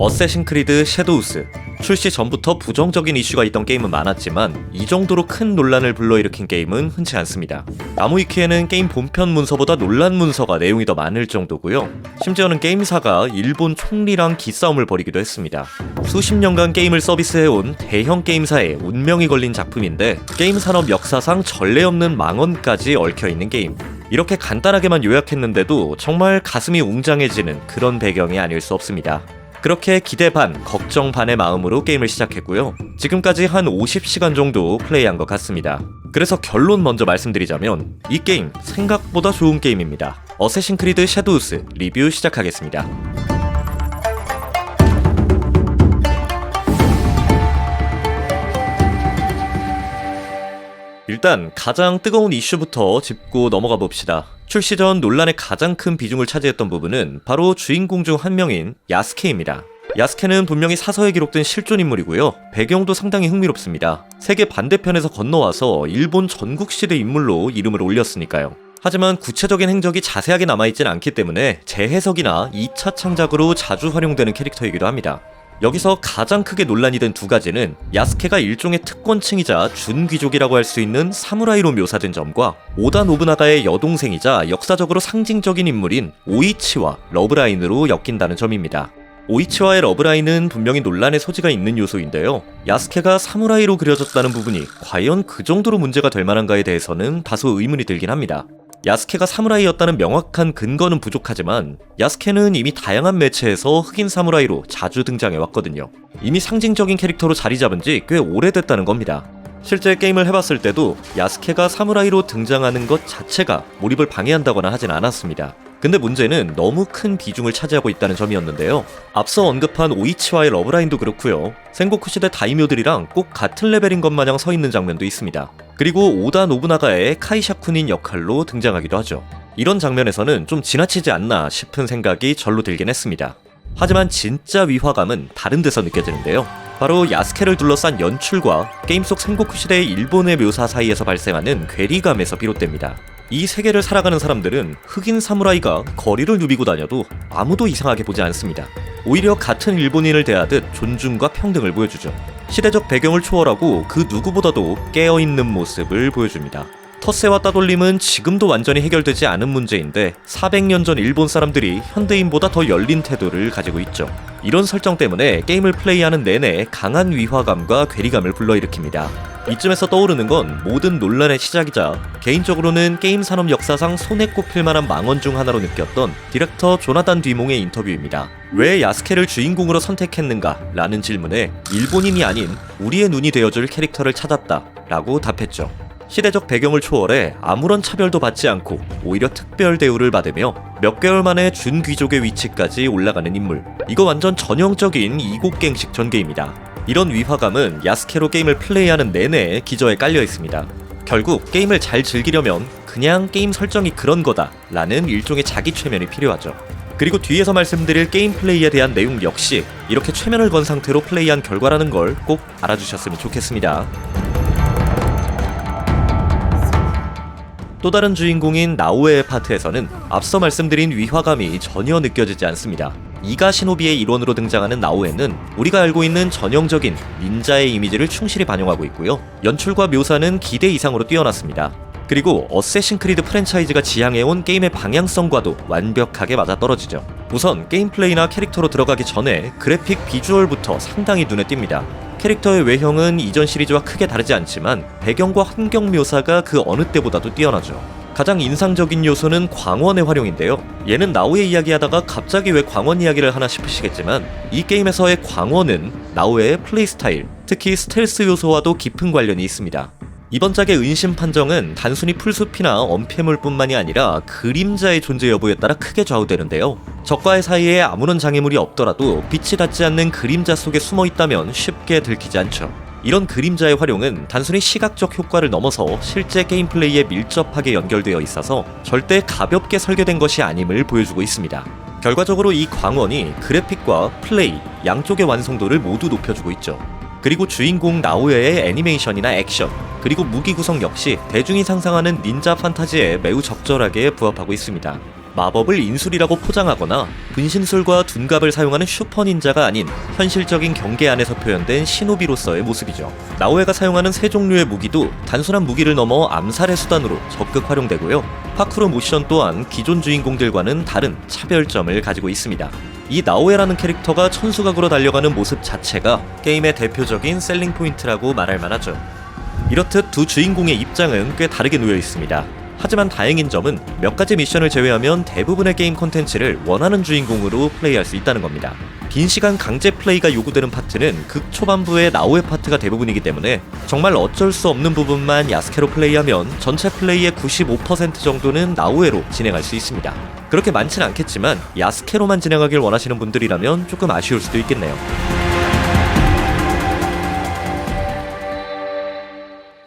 어쌔신 크리드 섀도우스 출시 전부터 부정적인 이슈가 있던 게임은 많았지만 이 정도로 큰 논란을 불러일으킨 게임은 흔치 않습니다. 나무위키에는 게임 본편 문서보다 논란 문서가 내용이 더 많을 정도고요. 심지어는 게임사가 일본 총리랑 기싸움을 벌이기도 했습니다. 수십 년간 게임을 서비스해온 대형 게임사의 운명이 걸린 작품인데 게임 산업 역사상 전례 없는 망언까지 얽혀 있는 게임. 이렇게 간단하게만 요약했는데도 정말 가슴이 웅장해지는 그런 배경이 아닐 수 없습니다. 그렇게 기대 반, 걱정 반의 마음으로 게임을 시작했고요. 지금까지 한 50시간 정도 플레이한 것 같습니다. 그래서 결론 먼저 말씀드리자면 이 게임 생각보다 좋은 게임입니다. 어쌔신 크리드 섀도우스 리뷰 시작하겠습니다. 일단 가장 뜨거운 이슈부터 짚고 넘어가 봅시다. 출시 전 논란의 가장 큰 비중을 차지했던 부분은 바로 주인공 중 한 명인 야스케입니다. 야스케는 분명히 사서에 기록된 실존 인물이고요. 배경도 상당히 흥미롭습니다. 세계 반대편에서 건너와서 일본 전국시대 인물로 이름을 올렸으니까요. 하지만 구체적인 행적이 자세하게 남아있진 않기 때문에 재해석이나 2차 창작으로 자주 활용되는 캐릭터이기도 합니다. 여기서 가장 크게 논란이 된 두 가지는 야스케가 일종의 특권층이자 준귀족이라고 할 수 있는 사무라이로 묘사된 점과 오다 노부나가의 여동생이자 역사적으로 상징적인 인물인 오이치와 러브라인으로 엮인다는 점입니다. 오이치와의 러브라인은 분명히 논란의 소지가 있는 요소인데요. 야스케가 사무라이로 그려졌다는 부분이 과연 그 정도로 문제가 될 만한가에 대해서는 다소 의문이 들긴 합니다. 야스케가 사무라이였다는 명확한 근거는 부족하지만 야스케는 이미 다양한 매체에서 흑인 사무라이로 자주 등장해 왔거든요. 이미 상징적인 캐릭터로 자리 잡은 지 꽤 오래됐다는 겁니다. 실제 게임을 해봤을 때도 야스케가 사무라이로 등장하는 것 자체가 몰입을 방해한다거나 하진 않았습니다. 근데 문제는 너무 큰 비중을 차지하고 있다는 점이었는데요. 앞서 언급한 오이치와의 러브라인도 그렇고요. 생고쿠 시대 다이묘들이랑 꼭 같은 레벨인 것 마냥 서 있는 장면도 있습니다. 그리고 오다 노부나가의 카이샤쿠닌 역할로 등장하기도 하죠. 이런 장면에서는 좀 지나치지 않나 싶은 생각이 절로 들긴 했습니다. 하지만 진짜 위화감은 다른 데서 느껴지는데요. 바로 야스케를 둘러싼 연출과 게임 속 생고쿠 시대의 일본의 묘사 사이에서 발생하는 괴리감에서 비롯됩니다. 이 세계를 살아가는 사람들은 흑인 사무라이가 거리를 누비고 다녀도 아무도 이상하게 보지 않습니다. 오히려 같은 일본인을 대하듯 존중과 평등을 보여주죠. 시대적 배경을 초월하고 그 누구보다도 깨어있는 모습을 보여줍니다. 텃세와 따돌림은 지금도 완전히 해결되지 않은 문제인데 400년 전 일본 사람들이 현대인보다 더 열린 태도를 가지고 있죠. 이런 설정 때문에 게임을 플레이하는 내내 강한 위화감과 괴리감을 불러일으킵니다. 이쯤에서 떠오르는 건 모든 논란의 시작이자 개인적으로는 게임 산업 역사상 손에 꼽힐 만한 망언 중 하나로 느꼈던 디렉터 조나단 뒤몽의 인터뷰입니다. 왜 야스케를 주인공으로 선택했는가? 라는 질문에 일본인이 아닌 우리의 눈이 되어줄 캐릭터를 찾았다 라고 답했죠. 시대적 배경을 초월해 아무런 차별도 받지 않고 오히려 특별 대우를 받으며 몇 개월 만에 준귀족의 위치까지 올라가는 인물. 이거 완전 전형적인 이곡갱식 전개입니다. 이런 위화감은 야스케로 게임을 플레이하는 내내 기저에 깔려 있습니다. 결국 게임을 잘 즐기려면 그냥 게임 설정이 그런 거다 라는 일종의 자기 최면이 필요하죠. 그리고 뒤에서 말씀드릴 게임 플레이에 대한 내용 역시 이렇게 최면을 건 상태로 플레이한 결과라는 걸 꼭 알아주셨으면 좋겠습니다. 또 다른 주인공인 나오에의 파트에서는 앞서 말씀드린 위화감이 전혀 느껴지지 않습니다. 이가 시노비의 일원으로 등장하는 나오에는 우리가 알고 있는 전형적인 닌자의 이미지를 충실히 반영하고 있고요. 연출과 묘사는 기대 이상으로 뛰어났습니다. 그리고 어쌔신 크리드 프랜차이즈가 지향해온 게임의 방향성과도 완벽하게 맞아떨어지죠. 우선 게임 플레이나 캐릭터로 들어가기 전에 그래픽 비주얼부터 상당히 눈에 띕니다. 캐릭터의 외형은 이전 시리즈와 크게 다르지 않지만 배경과 환경 묘사가 그 어느 때보다도 뛰어나죠. 가장 인상적인 요소는 광원의 활용인데요. 얘는 나우의 이야기하다가 갑자기 왜 광원 이야기를 하나 싶으시겠지만 이 게임에서의 광원은 나우의 플레이 스타일, 특히 스텔스 요소와도 깊은 관련이 있습니다. 이번 작의 은신 판정은 단순히 풀숲이나 엄폐물뿐만이 아니라 그림자의 존재 여부에 따라 크게 좌우되는데요. 적과의 사이에 아무런 장애물이 없더라도 빛이 닿지 않는 그림자 속에 숨어 있다면 쉽게 들키지 않죠. 이런 그림자의 활용은 단순히 시각적 효과를 넘어서 실제 게임 플레이에 밀접하게 연결되어 있어서 절대 가볍게 설계된 것이 아님을 보여주고 있습니다. 결과적으로 이 광원이 그래픽과 플레이 양쪽의 완성도를 모두 높여주고 있죠. 그리고 주인공 나오에의 애니메이션이나 액션, 그리고 무기 구성 역시 대중이 상상하는 닌자 판타지에 매우 적절하게 부합하고 있습니다. 마법을 인술이라고 포장하거나 분신술과 둔갑을 사용하는 슈퍼 닌자가 아닌 현실적인 경계 안에서 표현된 시노비로서의 모습이죠. 나오에가 사용하는 세 종류의 무기도 단순한 무기를 넘어 암살의 수단으로 적극 활용되고요. 파쿠르 모션 또한 기존 주인공들과는 다른 차별점을 가지고 있습니다. 이 나오에라는 캐릭터가 천수각으로 달려가는 모습 자체가 게임의 대표적인 셀링 포인트라고 말할 만하죠. 이렇듯 두 주인공의 입장은 꽤 다르게 놓여 있습니다. 하지만 다행인 점은 몇 가지 미션을 제외하면 대부분의 게임 콘텐츠를 원하는 주인공으로 플레이할 수 있다는 겁니다. 긴 시간 강제 플레이가 요구되는 파트는 극 초반부의 나오의 파트가 대부분이기 때문에 정말 어쩔 수 없는 부분만 야스케로 플레이하면 전체 플레이의 95% 정도는 나오에로 진행할 수 있습니다. 그렇게 많진 않겠지만 야스케로만 진행하길 원하시는 분들이라면 조금 아쉬울 수도 있겠네요.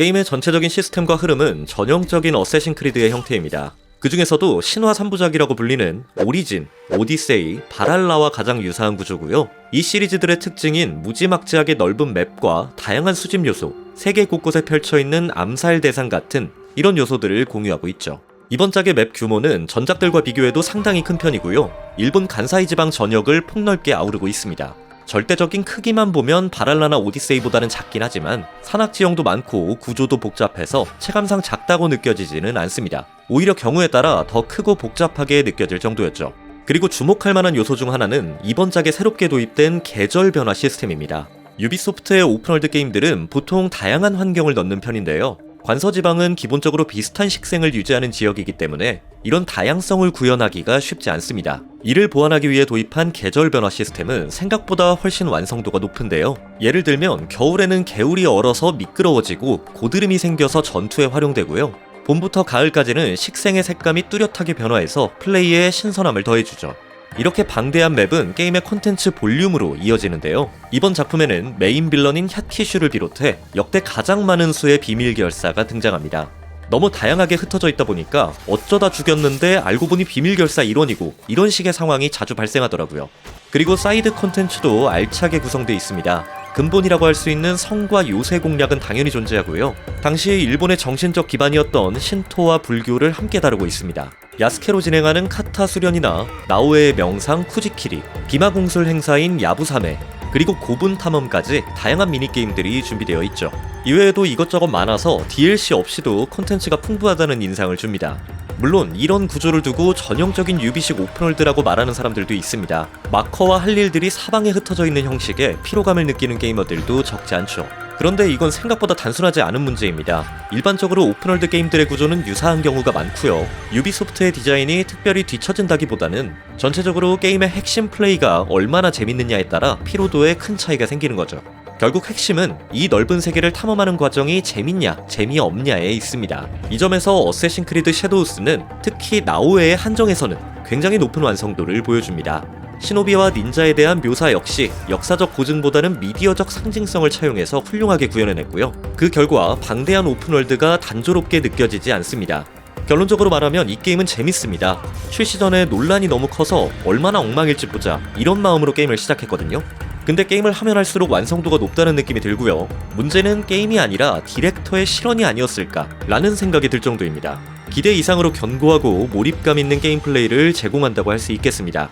게임의 전체적인 시스템과 흐름은 전형적인 어쌔신 크리드의 형태입니다. 그 중에서도 신화 3부작이라고 불리는 오리진, 오디세이, 바랄라와 가장 유사한 구조고요. 이 시리즈들의 특징인 무지막지하게 넓은 맵과 다양한 수집 요소, 세계 곳곳에 펼쳐 있는 암살 대상 같은 이런 요소들을 공유하고 있죠. 이번 작의 맵 규모는 전작들과 비교해도 상당히 큰 편이고요. 일본 간사이 지방 전역을 폭넓게 아우르고 있습니다. 절대적인 크기만 보면 바랄라나 오디세이보다는 작긴 하지만 산악 지형도 많고 구조도 복잡해서 체감상 작다고 느껴지지는 않습니다. 오히려 경우에 따라 더 크고 복잡하게 느껴질 정도였죠. 그리고 주목할 만한 요소 중 하나는 이번 작에 새롭게 도입된 계절 변화 시스템입니다. 유비소프트의 오픈월드 게임들은 보통 다양한 환경을 넣는 편인데요. 관서 지방은 기본적으로 비슷한 식생을 유지하는 지역이기 때문에 이런 다양성을 구현하기가 쉽지 않습니다. 이를 보완하기 위해 도입한 계절 변화 시스템은 생각보다 훨씬 완성도가 높은데요. 예를 들면 겨울에는 개울이 얼어서 미끄러워지고 고드름이 생겨서 전투에 활용되고요. 봄부터 가을까지는 식생의 색감이 뚜렷하게 변화해서 플레이에 신선함을 더해주죠. 이렇게 방대한 맵은 게임의 콘텐츠 볼륨으로 이어지는데요. 이번 작품에는 메인 빌런인 핫키슈를 비롯해 역대 가장 많은 수의 비밀 결사가 등장합니다. 너무 다양하게 흩어져 있다 보니까 어쩌다 죽였는데 알고 보니 비밀 결사 일원이고 이런 식의 상황이 자주 발생하더라고요. 그리고 사이드 콘텐츠도 알차게 구성되어 있습니다. 근본이라고 할 수 있는 성과 요새 공략은 당연히 존재하고요. 당시 일본의 정신적 기반이었던 신토와 불교를 함께 다루고 있습니다. 야스케로 진행하는 카타 수련이나 나오의 명상 쿠지키리, 비마공술 행사인 야부사메, 그리고 고분 탐험까지 다양한 미니게임들이 준비되어 있죠. 이외에도 이것저것 많아서 DLC 없이도 콘텐츠가 풍부하다는 인상을 줍니다. 물론 이런 구조를 두고 전형적인 유비식 오픈월드라고 말하는 사람들도 있습니다. 마커와 할 일들이 사방에 흩어져 있는 형식에 피로감을 느끼는 게이머들도 적지 않죠. 그런데 이건 생각보다 단순하지 않은 문제입니다. 일반적으로 오픈월드 게임들의 구조는 유사한 경우가 많고요. 유비소프트의 디자인이 특별히 뒤처진다기보다는 전체적으로 게임의 핵심 플레이가 얼마나 재밌느냐에 따라 피로도에 큰 차이가 생기는 거죠. 결국 핵심은 이 넓은 세계를 탐험하는 과정이 재밌냐, 재미없냐에 있습니다. 이 점에서 어쌔신 크리드 섀도우스는 특히 나오웨의 한정에서는 굉장히 높은 완성도를 보여줍니다. 시노비와 닌자에 대한 묘사 역시 역사적 고증보다는 미디어적 상징성을 차용해서 훌륭하게 구현해냈고요. 그 결과 방대한 오픈월드가 단조롭게 느껴지지 않습니다. 결론적으로 말하면 이 게임은 재밌습니다. 출시 전에 논란이 너무 커서 얼마나 엉망일지 보자 이런 마음으로 게임을 시작했거든요. 근데 게임을 하면 할수록 완성도가 높다는 느낌이 들고요. 문제는 게임이 아니라 디렉터의 실언이 아니었을까 라는 생각이 들 정도입니다. 기대 이상으로 견고하고 몰입감 있는 게임 플레이를 제공한다고 할 수 있겠습니다.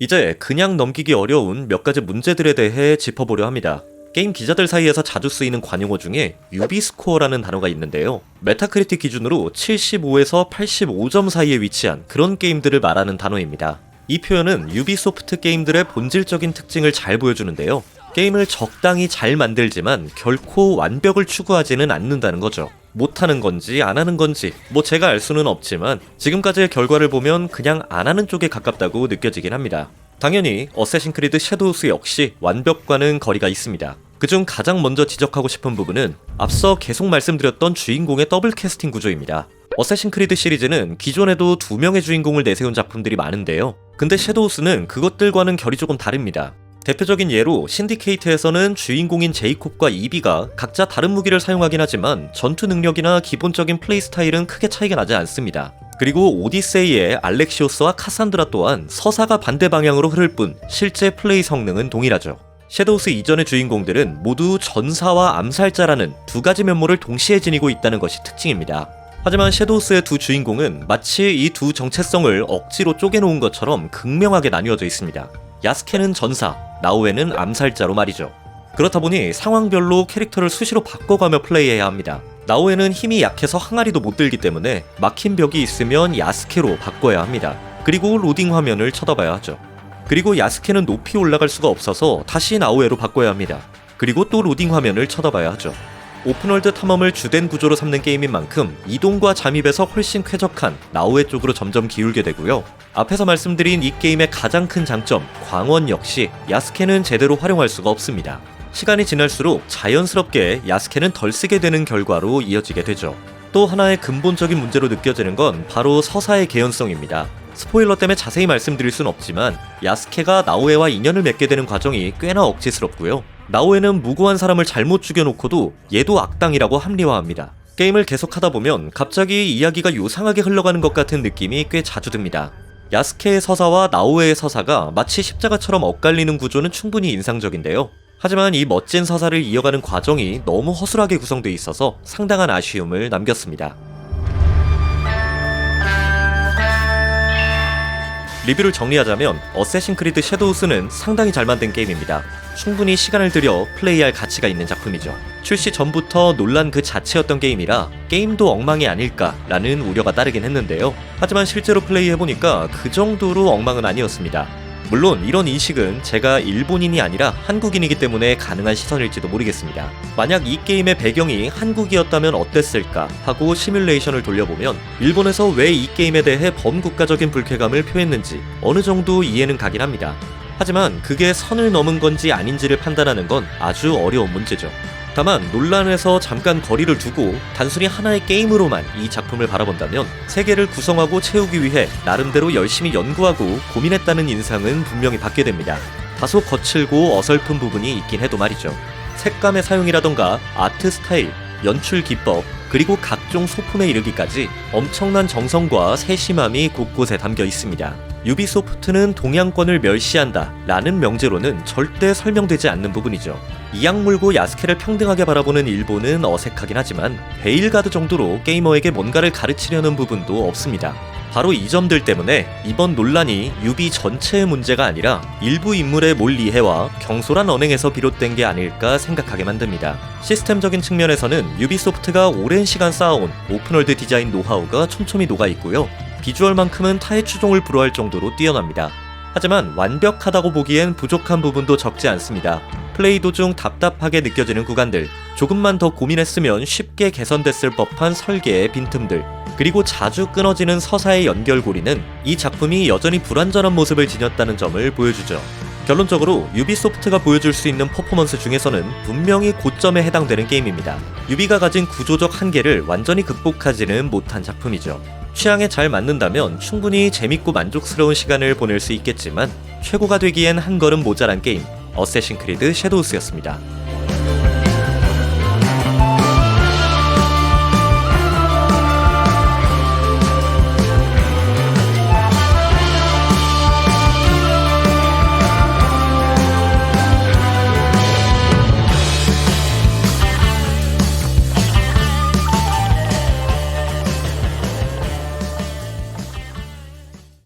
이제 그냥 넘기기 어려운 몇 가지 문제들에 대해 짚어보려 합니다. 게임 기자들 사이에서 자주 쓰이는 관용어 중에 유비스코어라는 단어가 있는데요. 메타크리틱 기준으로 75에서 85점 사이에 위치한 그런 게임들을 말하는 단어입니다. 이 표현은 유비소프트 게임들의 본질적인 특징을 잘 보여주는데요. 게임을 적당히 잘 만들지만 결코 완벽을 추구하지는 않는다는 거죠. 못하는 건지 안 하는 건지 뭐 제가 알 수는 없지만 지금까지의 결과를 보면 그냥 안 하는 쪽에 가깝다고 느껴지긴 합니다. 당연히 어쌔신 크리드 섀도우스 역시 완벽과는 거리가 있습니다. 그중 가장 먼저 지적하고 싶은 부분은 앞서 계속 말씀드렸던 주인공의 더블 캐스팅 구조입니다. 어쌔신 크리드 시리즈는 기존에도 두 명의 주인공을 내세운 작품들이 많은데요. 근데 섀도우스는 그것들과는 결이 조금 다릅니다. 대표적인 예로 신디케이트에서는 주인공인 제이콥과 이비가 각자 다른 무기를 사용하긴 하지만 전투 능력이나 기본적인 플레이 스타일은 크게 차이가 나지 않습니다. 그리고 오디세이의 알렉시오스와 카산드라 또한 서사가 반대 방향으로 흐를 뿐 실제 플레이 성능은 동일하죠. 섀도우스 이전의 주인공들은 모두 전사와 암살자라는 두 가지 면모를 동시에 지니고 있다는 것이 특징입니다. 하지만 섀도우스의 두 주인공은 마치 이 두 정체성을 억지로 쪼개놓은 것처럼 극명하게 나뉘어져 있습니다. 야스케는 전사, 나오에는 암살자로 말이죠. 그렇다 보니 상황별로 캐릭터를 수시로 바꿔가며 플레이해야 합니다. 나오에는 힘이 약해서 항아리도 못 들기 때문에 막힌 벽이 있으면 야스케로 바꿔야 합니다. 그리고 로딩 화면을 쳐다봐야 하죠. 그리고 야스케는 높이 올라갈 수가 없어서 다시 나오에로 바꿔야 합니다. 그리고 또 로딩 화면을 쳐다봐야 하죠. 오픈월드 탐험을 주된 구조로 삼는 게임인 만큼 이동과 잠입에서 훨씬 쾌적한 나우에 쪽으로 점점 기울게 되고요. 앞에서 말씀드린 이 게임의 가장 큰 장점, 광원 역시 야스케는 제대로 활용할 수가 없습니다. 시간이 지날수록 자연스럽게 야스케는 덜 쓰게 되는 결과로 이어지게 되죠. 또 하나의 근본적인 문제로 느껴지는 건 바로 서사의 개연성입니다. 스포일러 때문에 자세히 말씀드릴 순 없지만 야스케가 나오에와 인연을 맺게 되는 과정이 꽤나 억지스럽고요. 나오에는 무고한 사람을 잘못 죽여놓고도 얘도 악당이라고 합리화합니다. 게임을 계속하다 보면 갑자기 이야기가 요상하게 흘러가는 것 같은 느낌이 꽤 자주 듭니다. 야스케의 서사와 나오에의 서사가 마치 십자가처럼 엇갈리는 구조는 충분히 인상적인데요. 하지만 이 멋진 서사를 이어가는 과정이 너무 허술하게 구성돼 있어서 상당한 아쉬움을 남겼습니다. 리뷰를 정리하자면 어쌔신 크리드 섀도우스는 상당히 잘 만든 게임입니다. 충분히 시간을 들여 플레이할 가치가 있는 작품이죠. 출시 전부터 논란 그 자체였던 게임이라 게임도 엉망이 아닐까라는 우려가 따르긴 했는데요. 하지만 실제로 플레이해보니까 그 정도로 엉망은 아니었습니다. 물론 이런 인식은 제가 일본인이 아니라 한국인이기 때문에 가능한 시선일지도 모르겠습니다. 만약 이 게임의 배경이 한국이었다면 어땠을까 하고 시뮬레이션을 돌려보면 일본에서 왜 이 게임에 대해 범국가적인 불쾌감을 표했는지 어느 정도 이해는 가긴 합니다. 하지만 그게 선을 넘은 건지 아닌지를 판단하는 건 아주 어려운 문제죠. 다만 논란에서 잠깐 거리를 두고 단순히 하나의 게임으로만 이 작품을 바라본다면 세계를 구성하고 채우기 위해 나름대로 열심히 연구하고 고민했다는 인상은 분명히 받게 됩니다. 다소 거칠고 어설픈 부분이 있긴 해도 말이죠. 색감의 사용이라던가 아트 스타일, 연출 기법, 그리고 각종 소품에 이르기까지 엄청난 정성과 세심함이 곳곳에 담겨 있습니다. 유비소프트는 동양권을 멸시한다 라는 명제로는 절대 설명되지 않는 부분이죠. 이악 물고 야스케를 평등하게 바라보는 일본은 어색하긴 하지만 베일가드 정도로 게이머에게 뭔가를 가르치려는 부분도 없습니다. 바로 이 점들 때문에 이번 논란이 유비 전체의 문제가 아니라 일부 인물의 몰 이해와 경솔한 언행에서 비롯된 게 아닐까 생각하게 만듭니다. 시스템적인 측면에서는 유비소프트가 오랜 시간 쌓아온 오픈월드 디자인 노하우가 촘촘히 녹아 있고요. 비주얼만큼은 타의 추종을 불허할 정도로 뛰어납니다. 하지만 완벽하다고 보기엔 부족한 부분도 적지 않습니다. 플레이 도중 답답하게 느껴지는 구간들, 조금만 더 고민했으면 쉽게 개선됐을 법한 설계의 빈틈들, 그리고 자주 끊어지는 서사의 연결고리는 이 작품이 여전히 불완전한 모습을 지녔다는 점을 보여주죠. 결론적으로 유비소프트가 보여줄 수 있는 퍼포먼스 중에서는 분명히 고점에 해당되는 게임입니다. 유비가 가진 구조적 한계를 완전히 극복하지는 못한 작품이죠. 취향에 잘 맞는다면 충분히 재밌고 만족스러운 시간을 보낼 수 있겠지만 최고가 되기엔 한 걸음 모자란 게임 어쌔신 크리드 섀도우스였습니다.